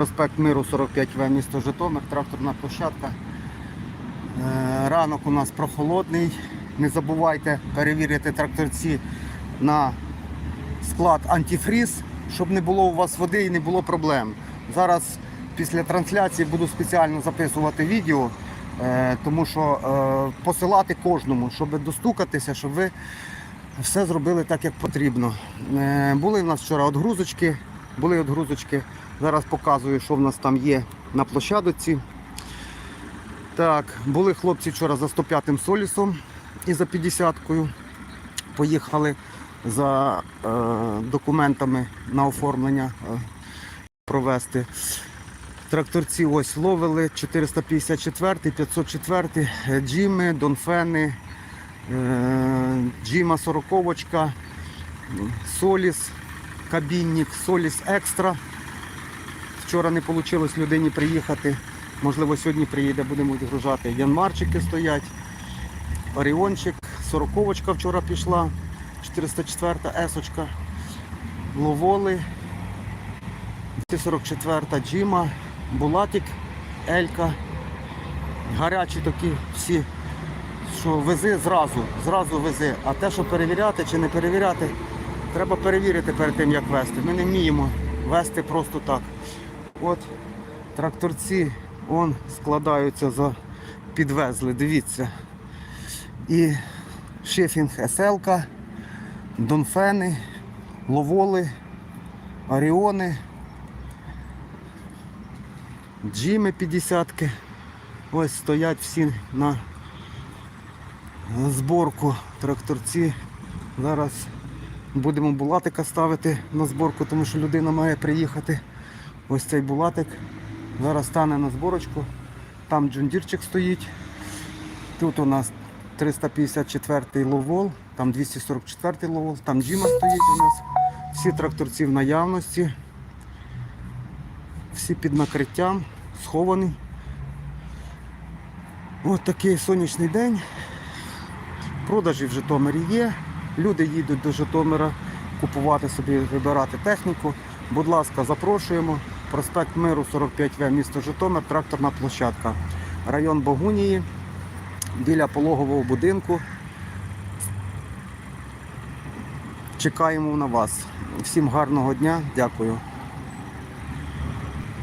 Проспект Миру 45В, місто Житомир, тракторна площадка. Е, Ранок у нас прохолодний. Не забувайте перевірити тракторці на склад антифріз, щоб не було у вас води і не було проблем. Зараз після трансляції буду спеціально записувати відео, е, тому що е, посилати кожному, щоб достукатися, щоб ви все зробили так, як потрібно. Були в нас вчора отгрузочки, були отгрузочки. Зараз показую, що в нас там є на площадці. Так, були хлопці вчора за 105-м солісом і за 50-кою. Поїхали за е, документами на оформлення е, провести. Тракторці ось ловили 454, 504, е, джіми, донфени, е, джима 40 соліс, кабінник, соліс екстра. Вчора не вийшло людині приїхати. Можливо, сьогодні приїде, будемо відгружати. Янмарчики стоять, Оріончик, 40 вчора пішла, 404 есочка, ловоли, 244 джима, булатик, елька. Гарячі такі всі, що вези зразу, зразу вези. А те, що перевіряти чи не перевіряти, треба перевірити перед тим, як вести. Ми не вміємо вести просто так. От тракторці он складаються за підвезли, дивіться. І шифінг СЛК, Донфени, Ловоли, Оріони, Джими 50 Ось стоять всі на зборку тракторці. Зараз будемо булатика ставити на зборку, тому що людина має приїхати. Ось цей булатик. Зараз стане на зборочку. Там джундірчик стоїть. Тут у нас 354 ловол, там 244 ловол, там джима стоїть у нас. Всі тракторці в наявності. Всі під накриттям, сховані. Ось такий сонячний день. Продажі в Житомирі є. Люди їдуть до Житомира купувати собі, вибирати техніку. Будь ласка, запрошуємо. Проспект Миру 45В, місто Житомир, тракторна площадка. Район Богунії, біля пологового будинку. Чекаємо на вас. Всім гарного дня, дякую.